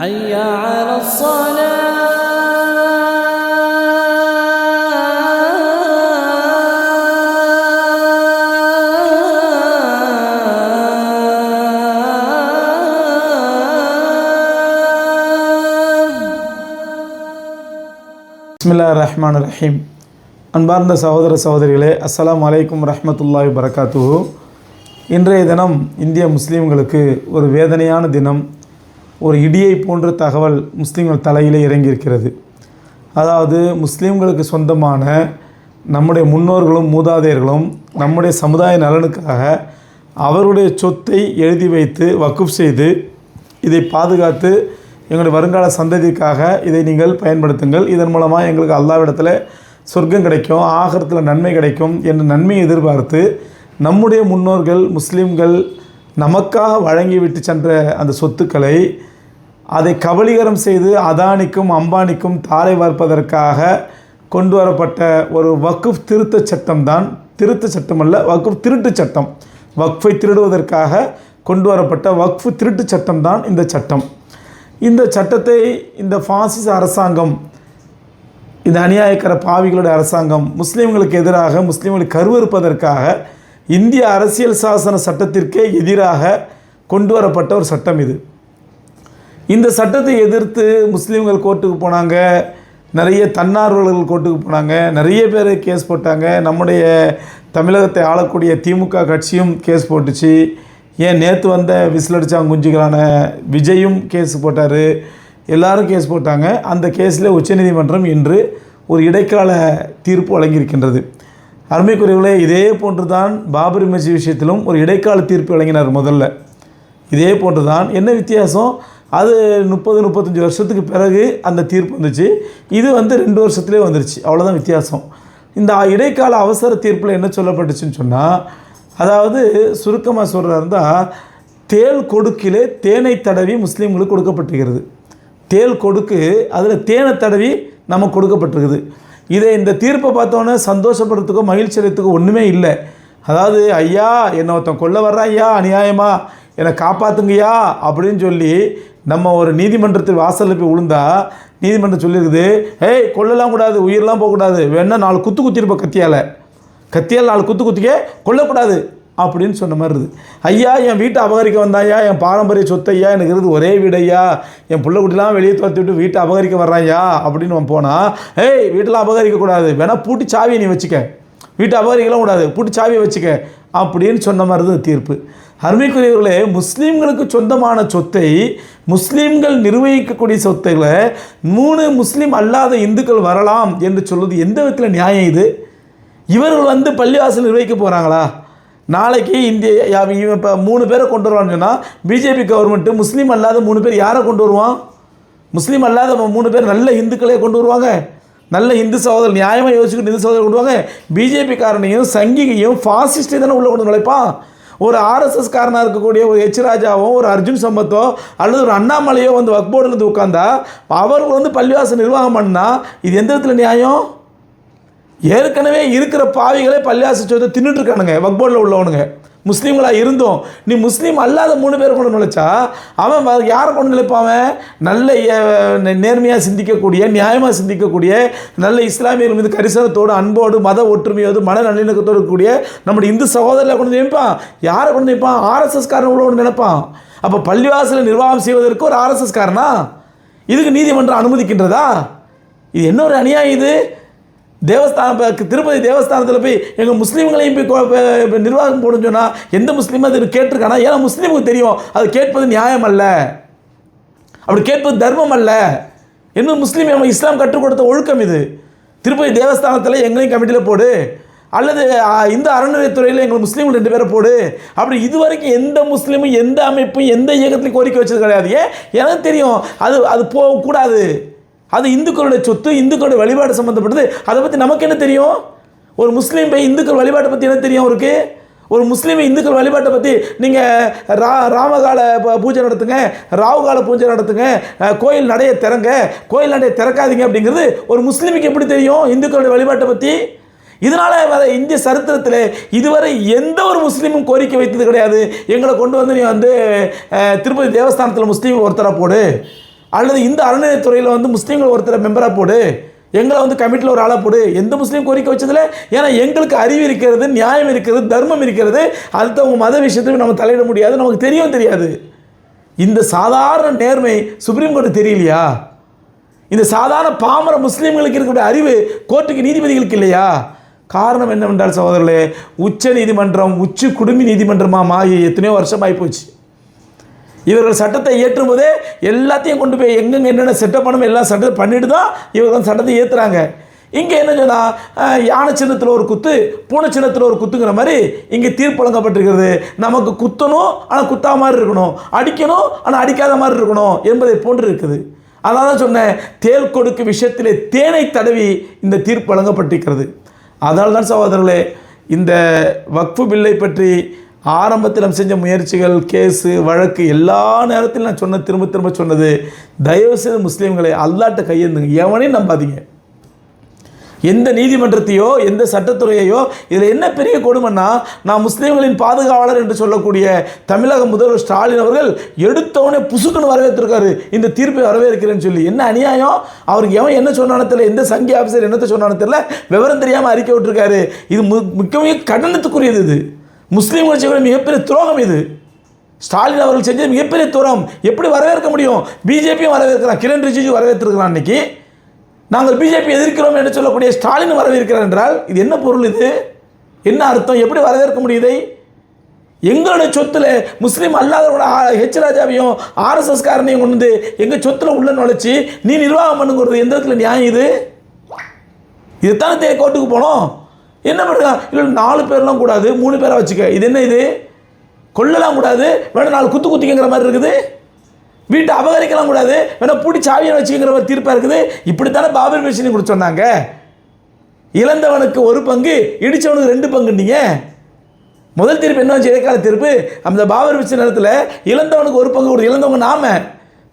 حي على பிஸ்மில்லா ரஹ்மான் ரஹீம் அன்பார்ந்த சகோதர சகோதரிகளே அஸ்ஸலாமு அலைக்கும் ரஹ்மத்துல்லாஹி வரகாத்துஹு இன்றைய தினம் இந்திய முஸ்லீம்களுக்கு ஒரு வேதனையான தினம் ஒரு இடியை போன்ற தகவல் முஸ்லீம்கள் தலையிலே இறங்கியிருக்கிறது. அதாவது முஸ்லீம்களுக்கு சொந்தமான நம்முடைய முன்னோர்களும் மூதாதையர்களும் நம்முடைய சமுதாய நலனுக்காக அவருடைய சொத்தை எழுதி வைத்து வக்குப் செய்து இதை பாதுகாத்து எங்களுடைய வருங்கால சந்ததிக்காக இதை நீங்கள் பயன்படுத்துங்கள். இதன் மூலமாக எங்களுக்கு அல்லாவிடத்தில் சொர்க்கம் கிடைக்கும் ஆகரத்தில் நன்மை கிடைக்கும் என்ற நன்மையை எதிர்பார்த்து நம்முடைய முன்னோர்கள் முஸ்லீம்கள் நமக்காக வழங்கிவிட்டு சென்ற அந்த சொத்துக்களை அதை கபலீகரம் செய்து அதானிக்கும் அம்பானிக்கும் தாரை வார்ப்பதற்காக கொண்டு வரப்பட்ட ஒரு வக்குஃப் திருத்த சட்டம் தான். திருத்த சட்டம் அல்ல வக்குஃப் திருட்டு சட்டம். வக்ஃபை திருடுவதற்காக கொண்டு வரப்பட்ட வக்ஃபு திருட்டு சட்டம் தான் இந்த சட்டம். இந்த சட்டத்தை இந்த ஃபாசிச அரசாங்கம் இந்த அநியாயக்கர பாவிகளுடைய அரசாங்கம் முஸ்லீம்களுக்கு எதிராக முஸ்லீம்களை கருவறுப்பதற்காக இந்திய அரசியல் சாசன சட்டத்திற்கே எதிராக கொண்டு வரப்பட்ட ஒரு சட்டம் இது. இந்த சட்டத்தை எதிர்த்து முஸ்லீம்கள் கோர்ட்டுக்கு போனாங்க. நிறைய தன்னார்வலர்கள் கோர்ட்டுக்கு போனாங்க. நிறைய பேர் கேஸ் போட்டாங்க. நம்முடைய தமிழகத்தை ஆளக்கூடிய திமுக கட்சியும் கேஸ் போட்டுச்சு. ஏன் நேற்று வந்த விசிலடிச்சாங்க குஞ்சுகளான விஜயும் கேஸ் போட்டார். எல்லாரும் கேஸ் போட்டாங்க. அந்த கேஸில் உச்சநீதிமன்றம் இன்று ஒரு இடைக்கால தீர்ப்பு வழங்கியிருக்கின்றது. அருமைக்குரியவர்களே இதே போன்று தான் பாபரி மசி விஷயத்திலும் ஒரு இடைக்கால தீர்ப்பு வழங்கினார் முதல்ல. இதே போன்று தான் என்ன வித்தியாசம்? அது முப்பது முப்பத்தஞ்சு வருஷத்துக்கு பிறகு அந்த தீர்ப்பு வந்துச்சு. இது வந்து ரெண்டு வருஷத்துலேயே வந்துருச்சு. அவ்வளோதான் வித்தியாசம். இந்த இடைக்கால அவசர தீர்ப்பில் என்ன சொல்லப்பட்டுச்சுன்னு சொன்னால் அதாவது சுருக்கமாக சொல்கிறதா இருந்தால் தேல் கொடுக்கிலே தேனை தடவி முஸ்லீம்களுக்கு கொடுக்கப்பட்டிருக்கிறது தேல் கொடுக்கு அதில் தேனை தடவி நமக்கு கொடுக்கப்பட்டிருக்குது. இதை இந்த தீர்ப்பை பார்த்தோன்னே சந்தோஷப்படுறதுக்கோ மகிழ்ச்சி அடைறதுக்கோ ஒன்றுமே இல்லை. அதாவது ஐயா என்னை ஒருத்தன் கொல்ல வர்றான் ஐயா அநியாயமாக என்னை காப்பாற்றுங்கய்யா அப்படின்னு சொல்லி நம்ம ஒரு நீதிமன்றத்தில் வாசலில் போய் விழுந்தா நீதிமன்றம் சொல்லியிருக்குது ஏய் கொல்லலாம் கூடாது உயிரெலாம் போகக்கூடாது வேணா நாலு குத்து குத்திருப்ப கத்தியால். கத்தியால் நாலு குத்து குத்திக்க கொல்லக்கூடாது அப்படின்னு சொன்ன மாதிரி இருக்குது ஐயா என் வீட்டை அபகரிக்க வந்தாயா என் பாரம்பரிய சொத்து ஐயா எனக்கு இருக்குது ஒரே வீடு ஐயா என் பிள்ளை குட்டிலாம் வெளியே துரத்தி விட்டு வீட்டை அபகரிக்க வர்றாயா அப்படின்னு அவன் போனால் ஏய் வீட்டெலாம் அபகரிக்கக்கூடாது வேணா பூட்டி சாவியை நீ வச்சுக்க வீட்டை அபகரிக்கலாம் கூடாது பூட்டி சாவியை வச்சுக்க அப்படின்னு சொன்ன மாதிரி தான் தீர்ப்பு. அருமைக்குரியவர்களே முஸ்லீம்களுக்கு சொந்தமான சொத்தை முஸ்லீம்கள் நிர்வகிக்கக்கூடிய சொத்தைகளை மூணு முஸ்லீம் அல்லாத இந்துக்கள் வரலாம் என்று சொல்வது எந்த விதத்தில் நியாயம் இது? இவர்கள் வந்து பள்ளிவாசல் நிர்வகிக்க போகிறாங்களா நாளைக்கு இந்திய இப்போ மூணு பேரை கொண்டு வருவான்னு சொன்னால் பிஜேபி கவர்மெண்ட்டு முஸ்லீம் அல்லாத மூணு பேர் யாரை கொண்டு வருவான்? முஸ்லீம் அல்லாத மூணு பேர் நல்ல இந்துக்களே கொண்டு வருவாங்க. நல்ல இந்து சகோதரர் நியாயமாக யோசிச்சுக்கிட்டு இந்து சகோதரர் கொண்டு வருவாங்க. பிஜேபி சங்கிகையும் ஃபாசிஸ்டையும் தானே உள்ளே கொண்டு நுழைப்பான். ஒரு ஆர்எஸ்எஸ் காரனாக இருக்கக்கூடிய ஒரு எச் ராஜாவோ ஒரு அர்ஜுன் சம்பத்தோ அல்லது ஒரு அண்ணாமலையோ வந்து வக்போர்டில் வந்து உட்காந்தா அவர்கள் வந்து பள்ளிவாசல் நிர்வாகம் பண்ணால் இது எந்த இடத்துல நியாயம்? ஏற்கனவே இருக்கிற பாவிகளே பள்ளிவாசல் சொத்தை தின்னுட்டுருக்கானுங்க வக்போர்டில் உள்ளவனுங்க. முஸ்லீம்களாக இருந்தோம். நீ முஸ்லீம் அல்லாத மூணு பேர் கொண்டு நுழைச்சா அவன் யாரை கொண்டு நிலைப்பாவன் நல்ல நேர்மையாக சிந்திக்கக்கூடிய நியாயமாக சிந்திக்கக்கூடிய நல்ல இஸ்லாமியர்கள் மீது கரிசனத்தோடு அன்போடு மத ஒற்றுமையோடு மன நல்லிணக்கத்தோடு இருக்கக்கூடிய நம்முடைய இந்து சகோதரில் கொண்டு வந்து நினைப்பான் யாரை கொண்டு நினைப்பான் ஆர்எஸ்எஸ் காரன் ஒன்று நினைப்பான். அப்போ பள்ளிவாசலை நிர்வாகம் செய்வதற்கு ஒரு ஆர்எஸ்எஸ் காரனா? இதுக்கு நீதிமன்றம் அனுமதிக்கின்றதா? இது என்ன ஒரு அநியாயம் இது? தேவஸ்தானம் திருப்பதி தேவஸ்தானத்தில் போய் எங்கள் முஸ்லீம்களையும் போய் நிர்வாகம் போடுன்னு சொன்னால் எந்த முஸ்லீமும் அது கேட்டிருக்கானா? ஏன்னா முஸ்லீமுக்கு தெரியும். அது கேட்பது நியாயம் அல்ல. அப்படி கேட்பது தர்மம் அல்ல. இன்னும் முஸ்லீம் நம்ம இஸ்லாம் கற்றுக் கொடுத்த ஒழுக்கம் இது. திருப்பதி தேவஸ்தானத்தில் எங்களையும் கமிட்டியில் போடு. அல்லது இந்த அறநிலையத்துறையில் எங்கள் முஸ்லீம்கள் ரெண்டு பேரை போடு. அப்படி இதுவரைக்கும் எந்த முஸ்லீமும் எந்த அமைப்பும் எந்த இயக்கத்திலையும் கோரிக்கை வச்சது கிடையாது. ஏன்? எனக்கு தெரியும். அது அது போகக்கூடாது. அது இந்துக்களுடைய சொத்து இந்துக்களுடைய வழிபாடு சம்மந்தப்பட்டது அதை பற்றி நமக்கு என்ன தெரியும்? ஒரு முஸ்லீம் போய் இந்துக்கள் வழிபாட்டை பற்றி என்ன தெரியும் அவருக்கு? ஒரு முஸ்லீம் இந்துக்கள் வழிபாட்டை பற்றி நீங்கள் ரா ராமகால ப- பூஜை நடத்துங்க ராவுகால பூஜை நடத்துங்க கோயில் நடைய திறங்க கோயில் நடைய திறக்காதீங்க அப்படிங்கிறது ஒரு முஸ்லீமுக்கு எப்படி தெரியும் இந்துக்களுடைய வழிபாட்டை பற்றி இதனால் வர இந்திய சரித்திரத்தில் இதுவரை எந்த ஒரு முஸ்லீமும் கோரிக்கை வைத்தது கிடையாது. எங்களை கொண்டு வந்து நீ வந்து திருப்பதி தேவஸ்தானத்தில் முஸ்லீம் ஒருத்தரை போடு. அல்லது இந்த அறநிலையத்துறையில் வந்து முஸ்லீம்கள் ஒருத்தரை மெம்பராக போடு எங்களை வந்து கமிட்டியில் ஒரு ஆளை போடு. எந்த முஸ்லீம் கோரிக்கை வச்சதில்ல? ஏன்னா எங்களுக்கு அறிவு இருக்கிறது நியாயம் இருக்கிறது தர்மம் இருக்கிறது. அடுத்தவங்க மத விஷயத்துக்கு நம்ம தலையிட முடியாது நமக்கு தெரியவும் தெரியாது. இந்த சாதாரண நேர்மை சுப்ரீம் கோர்ட்டு தெரியலையா? இந்த சாதாரண பாமர முஸ்லீம்களுக்கு இருக்கக்கூடிய அறிவு கோர்ட்டுக்கு நீதிபதிகளுக்கு இல்லையா? காரணம் என்னவென்றால் சகோதரர்களே உச்ச நீதிமன்றம் உச்சி குடுமி நீதிமன்றமாக மாறி எத்தனையோ வருஷம் ஆகிப்போச்சு இவர்கள் சட்டத்தை ஏற்றும் போதே எல்லாத்தையும் கொண்டு போய் எங்கெங்க என்னென்ன செட்டப் பண்ணணும் எல்லாம் சட்டத்தை பண்ணிட்டு தான் இவர்கள் சட்டத்தை ஏற்றுறாங்க இங்கே என்ன சொன்னால் யானை சின்னத்தில் ஒரு குத்து பூனை சின்னத்தில் ஒரு குத்துங்கிற மாதிரி இங்கே தீர்ப்பு வழங்கப்பட்டிருக்கிறது. நமக்கு குத்தணும் ஆனால் குத்தா மாதிரி இருக்கணும். அடிக்கணும் ஆனால் அடிக்காத மாதிரி இருக்கணும் என்பதை போன்று இருக்குது. அதனால தான் சொன்னேன் தேல் கொடுக்கு விஷயத்திலே தேனை தடவி இந்த தீர்ப்பு வழங்கப்பட்டிருக்கிறது. அதனால தான் சகோதரர்களே இந்த வக்ஃபு பில்லை பற்றி ஆரம்பத்தில் செஞ்ச முயற்சிகள் கேஸு வழக்கு எல்லா நேரத்திலும் நான் சொன்ன திரும்ப திரும்ப சொன்னது தயவுசெய்து முஸ்லீம்களை அல்லாட்ட கையெழுந்துங்க எவனையும் நம்பாதீங்க. எந்த நீதிமன்றத்தையோ எந்த சட்டத்துறையையோ இதில் என்ன பெரிய கொடுமைன்னா நான் முஸ்லீம்களின் பாதுகாவலர் என்று சொல்லக்கூடிய தமிழக முதல்வர் ஸ்டாலின் அவர்கள் எடுத்தவனே புசுக்குன்னு வரவேற்றிருக்காரு. இந்த தீர்ப்பை வரவேற்கிறேன்னு சொல்லி. என்ன அநியாயம்? அவருக்கு எவன் என்ன சொன்னானு தெரியல. எந்த சங்கி ஆஃபீஸர் என்னத்தை சொன்னானு தெரியல. விவரம் தெரியாமல் அறிக்கை விட்டுருக்காரு. இது மு மிக கடனத்துக்குரியது கண்டனத்துக்குரியது இது. முஸ்லீம்கள் செய்ய மிகப்பெரிய துரோகம் இது. ஸ்டாலின் அவர்கள் செஞ்சது மிகப்பெரிய துரோகம். எப்படி வரவேற்க முடியும்? பிஜேபியும் வரவேற்கிறான் கிரண் ரிஜிஜு வரவேற்றிருக்கிறான் இன்னைக்கு நாங்கள் பிஜேபி எதிர்க்கிறோம் என்று சொல்லக்கூடிய ஸ்டாலின் வரவேற்கிறார் என்றால் இது என்ன பொருள் இது? என்ன அர்த்தம்? எப்படி வரவேற்க முடியுதை எங்களுடைய சொத்துல முஸ்லீம் அல்லாதவரோட ஹெச் ராஜாவையும் ஆர்எஸ்எஸ்காரனையும் கொண்டு வந்து எங்கள் சொத்துல உள்ள நுழைச்சி நீ நிர்வாகம் பண்ணுங்கிறது எந்த இடத்துல நியாயம் இது? இதுதானே தே கோர்ட்டுக்கு போனோம். என்ன பண்ணுறா? இல்லை நாலு பேர்லாம் கூடாது மூணு பேரை வச்சுக்க. இது என்ன இது? கொள்ளலாம் கூடாது வேணா நாலு குத்து குத்திக்கிற மாதிரி இருக்குது. வீட்டை அபகரிக்கலாம் கூடாது வேணா பூட்டி சாவியை வச்சுக்கிற மாதிரி தீர்ப்பாக இருக்குது. இப்படித்தானே பாபர் மிஷினி கொடுத்து சொன்னாங்க. இழந்தவனுக்கு ஒரு பங்கு இடித்தவனுக்கு ரெண்டு பங்குன்னீங்க. முதல் தீர்ப்பு என்ன வச்சு இடைக்கால தீர்ப்பு. அந்த பாபர் மிஷின் நேரத்தில் இழந்தவனுக்கு ஒரு பங்கு கொடு இழந்தவங்க நாம.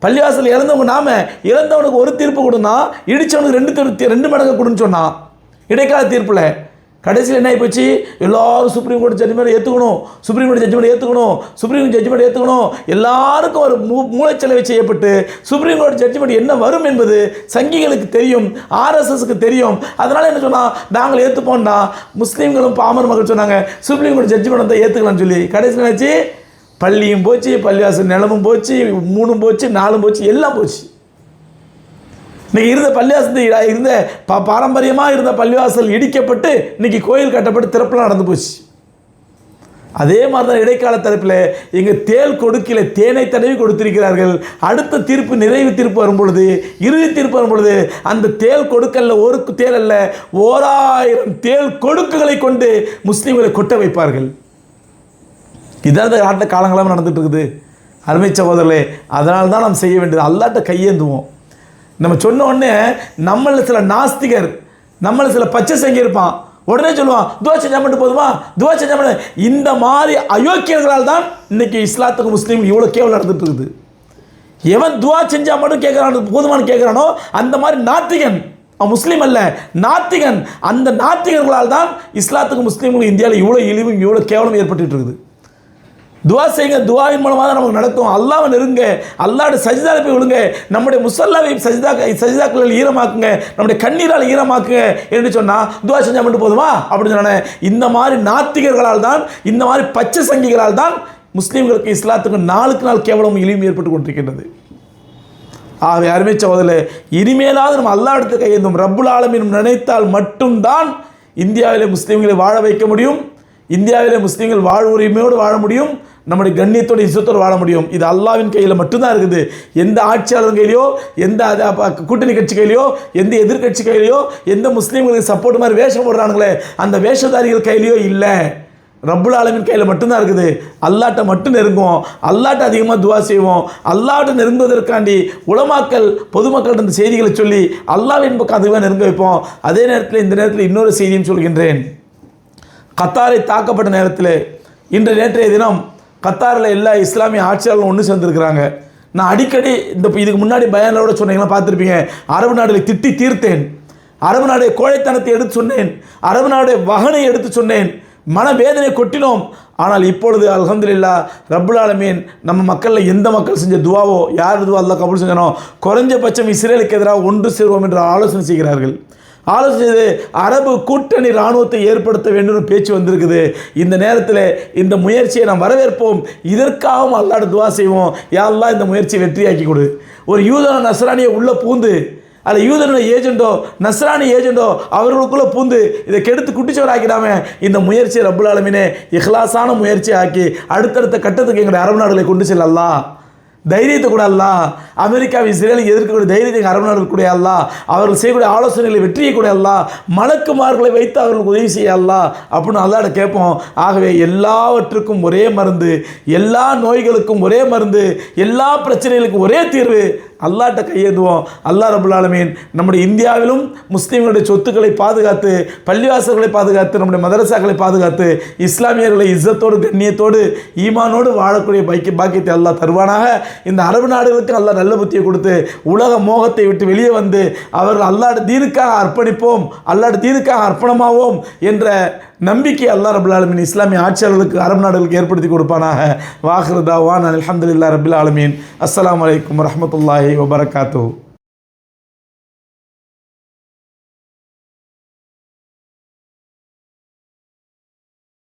பள்ளிவாசல் இழந்தவங்க நாம. இழந்தவனுக்கு ஒரு தீர்ப்பு கொடுனா இடித்தவனுக்கு ரெண்டு ரெண்டு மடங்கு கொடுன்னு சொன்னான். இடைக்கால தீர்ப்பில். கடைசியில் என்ன ஆகிப்போச்சு எல்லாரும் சுப்ரீம் கோர்ட் ஜட்ஜ்மெண்ட் ஏற்றுக்கணும் சுப்ரீம் கோர்ட் ஜட்ஜ்மெண்ட் ஏற்றுக்கணும் சுப்ரீம் ஜட்ஜ்மெண்ட் ஏற்றுக்கணும் எல்லாருக்கும் ஒரு மூ மூளைச்சலவை செய்யப்பட்டு சுப்ரீம் கோர்ட் ஜட்ஜ்மெண்ட் என்ன வரும் என்பது சங்கிகளுக்கு தெரியும் ஆர்எஸ்எஸ்க்கு தெரியும். அதனால் என்ன சொன்னால் நாங்கள் ஏற்றுப்போம்னா முஸ்லீம்களும் பாமர் மக்கள் சொன்னாங்க சுப்ரீம் கோர்ட் ஜட்ஜ்மெண்ட் வந்து ஏற்றுக்கலாம்னு சொல்லி. கடைசியில் என்னாச்சு? பள்ளியும் போச்சு பள்ளிவாசல் நிலமும் போச்சு மூணும் போச்சு நாலும் போச்சு எல்லாம் போச்சு. இன்னைக்கு இருந்த பள்ளிவாசல் இருந்த பா பாரம்பரியமாக இருந்த பள்ளிவாசல் இடிக்கப்பட்டு இன்னைக்கு கோயில் கட்டப்பட்டு திறப்புலாம் நடந்து போச்சு. அதே மாதிரி தான் இடைக்கால தரப்பில் எங்கள் தேல் கொடுக்கில தேனை தடவி கொடுத்திருக்கிறார்கள். அடுத்த தீர்ப்பு நிறைவு தீர்ப்பு வரும் பொழுது இறுதி தீர்ப்பு வரும் பொழுது அந்த தேல் கொடுக்கல்ல ஒரு தேல் அல்ல ஓராயிரம் தேல் கொடுக்குகளை கொண்டு முஸ்லீம்களை கொட்ட வைப்பார்கள். இதான் இந்த நாட்டில் காலங்களாக நடந்துகிட்டு இருக்குது. அருமை சகோதரர்களே அதனால தான் நாம் செய்ய வேண்டியது அல்லாட்ட கையேந்துவோம். நம்ம சொன்ன உடனே நம்மள சில நாஸ்திகர் நம்மளை சில பச்சை செஞ்சிருப்பான் உடனே சொல்லுவான் துவா செஞ்சா மட்டும் போதுமா? துவா செஞ்சா மட்டும் இந்த மாதிரி அயோக்கியர்களால் தான் இன்னைக்கு இஸ்லாத்துக்கு முஸ்லீம் இவ்வளோ கேவல் நடந்துட்டு இருக்குது. எவன் துவா செஞ்சா மட்டும் கேட்குறான் போதுமானு கேட்குறானோ அந்த மாதிரி நாத்திகன் அவன் முஸ்லீம் அல்ல நாத்திகன் அந்த நாத்திகர்களால் தான் இஸ்லாத்துக்கு முஸ்லீம்களுக்கு இந்தியாவில் இவ்வளோ இழிவும் இவ்வளோ கேவலம் ஏற்பட்டுட்டு இருக்குது. துவா செய்யுங்க துவாவின் மூலமாக தான் நமக்கு நடக்கும். அல்லாவை நெருங்க அல்லாட சஜிதாவில் போய் விழுங்க நம்முடைய முசல்லாவை சஜிதா சஜிதாக்களில் ஈரமாக்குங்க நம்முடைய கண்ணீரால் ஈரமாக்குங்க என்று சொன்னால் துவா செஞ்சால் மட்டும் போதுமா? அப்படின்னு சொன்னேன் இந்த மாதிரி நாத்திகர்களால் தான் இந்த மாதிரி பச்சை சங்கிகளால் தான் முஸ்லீம்களுக்கு இஸ்லாத்துக்கு நாளுக்கு நாள் கேவலம் இழிவும் ஏற்பட்டு கொண்டிருக்கின்றது. ஆகவே அருமை சகோதரே இனிமேலாவது நம்ம அல்லா இடத்து கையேந்தும் ரப்புல் ஆலமீனும் நினைத்தால் மட்டும்தான் இந்தியாவிலே முஸ்லீம்களை வாழ வைக்க முடியும். இந்தியாவிலே முஸ்லீம்கள் வாழ்வுரிமையோடு வாழ முடியும். நம்முடைய கண்ணியத்தோட இசத்தோடு வாழ முடியும். இது அல்லாவின் கையில் மட்டும்தான் இருக்குது. எந்த ஆட்சியாளர் கையிலையோ எந்த கூட்டணி கட்சி கையிலையோ எந்த எதிர்க்கட்சி கையிலையோ எந்த முஸ்லீம்களுக்கு சப்போர்ட் மாதிரி வேஷம் போடுறானுங்களே அந்த வேஷதாரிகள் கையிலையோ இல்லை. ரப்புல் ஆலமின் கையில் மட்டும்தான் இருக்குது. அல்லாட்ட மட்டும் நெருங்குவோம். அல்லாட்ட அதிகமாக துவா செய்வோம். அல்லாட்ட நெருங்குவதற்காண்டி உலமாக்கல் பொதுமக்களிடம் இந்த செய்திகளை சொல்லி அல்லாவின் பக்கம் அதிகமாக நெருங்க வைப்போம். அதே நேரத்தில் இந்த நேரத்தில் இன்னொரு செய்தியும் சொல்கின்றேன். கத்தாரை தாக்கப்பட்ட நேரத்தில் இன்று நேற்றைய தினம் கத்தாரில் எல்லா இஸ்லாமிய ஆட்சியாளர்களும் ஒன்று சேர்ந்துருக்கிறாங்க. நான் அடிக்கடி இந்த இதுக்கு முன்னாடி பயானோட சொன்னீங்களா பார்த்துருப்பீங்க. அரபு நாடுகளை திட்டி தீர்த்தேன். அரபு நாடைய கோழைத்தனத்தை எடுத்து சொன்னேன். அரபு நாடைய வகனை எடுத்து சொன்னேன். மனவேதனை கொட்டினோம். ஆனால் இப்பொழுது அல்ஹம்துலில்லா ரப்புல் ஆலமீன் நம்ம மக்களில் எந்த மக்கள் செஞ்ச துவாவோ யார் துவா அல்லா கபூல் செஞ்சனோ குறைஞ்சபட்சம் இஸ்ரேலுக்கு எதிராக ஒன்று சேருவோம் என்று ஆலோசனை செய்கிறார்கள். ஆலோசனை அரபு கூட்டணி இராணுவத்தை ஏற்படுத்த வேண்டும் பேச்சு வந்திருக்குது. இந்த நேரத்தில் இந்த முயற்சியை நாம் வரவேற்போம். இதற்காகவும் அல்லாட துவா செய்வோம். யாரெல்லாம் இந்த முயற்சியை வெற்றியாக்கி கொடு. ஒரு யூதன நஸ்ரானியை உள்ளே பூந்து அல்ல யூதனுடைய ஏஜெண்டோ நஸ்ரானி ஏஜெண்டோ அவர்களுக்குள்ளே பூந்து இதை கெடுத்து குட்டிச்சவராக்கிடாம இந்த முயற்சியை ரப்புல் ஆலமினே இஹ்லாசான முயற்சி ஆக்கி அடுத்தடுத்த கட்டத்துக்கு எங்களுடைய அரபு நாடுகளை கொண்டு செல்லலாம் தைரியத்தை கூட அல்ல அமெரிக்காவை இஸ்ரேலை எதிர்க்கக்கூடிய தைரியத்தை எங்கள் அரபு நாடுகள் கூட அல்ல அவர்கள் செய்யக்கூடிய ஆலோசனைகளை வெற்றியை கூட அல்ல மலக்குமார்களை வைத்து அவர்களுக்கு உதவி செய்ய அல்ல அப்படின்னு அல்லாட கேட்போம். ஆகவே எல்லாவற்றுக்கும் ஒரே மருந்து எல்லா நோய்களுக்கும் ஒரே மருந்து எல்லா பிரச்சனைகளுக்கும் ஒரே தீர்வு. அல்லாட்ட கையேந்துவோம். அல்லாஹ் ரபுல்லாலமீன் நம்முடைய இந்தியாவிலும் முஸ்லீம்களுடைய சொத்துக்களை பாதுகாத்து பள்ளிவாசல்களை பாதுகாத்து நம்முடைய மதரசாக்களை பாதுகாத்து இஸ்லாமியர்களை இஸ்ஸத்தோடு கண்ணியத்தோடு ஈமானோடு வாழக்கூடிய பைக்கு பாக்கியத்தை அல்லா தருவானாக. இந்த அரபு நாடுகளுக்கு அல்லா நல்ல புத்தியை கொடுத்து உலக மோகத்தை விட்டு வெளியே வந்து அவர்கள் அல்லாட தீனுக்காக அர்ப்பணிப்போம் அல்லாட தீனுக்காக அர்ப்பணமாவோம் என்ற நம்பிக்கை அல்லாஹ் ரபுல் ஆலமீன் இஸ்லாமிய ஆட்சியாளர்களுக்கு அரபு நாடுகளுக்கு ஏற்படுத்தி கொடுப்பானாக. வாஹ்ரதா வான் அலமதுல்லா ரபுல் ஆலமீன். அஸ்ஸலாமு அலைக்கும் warahmatullahi wabarakatuh.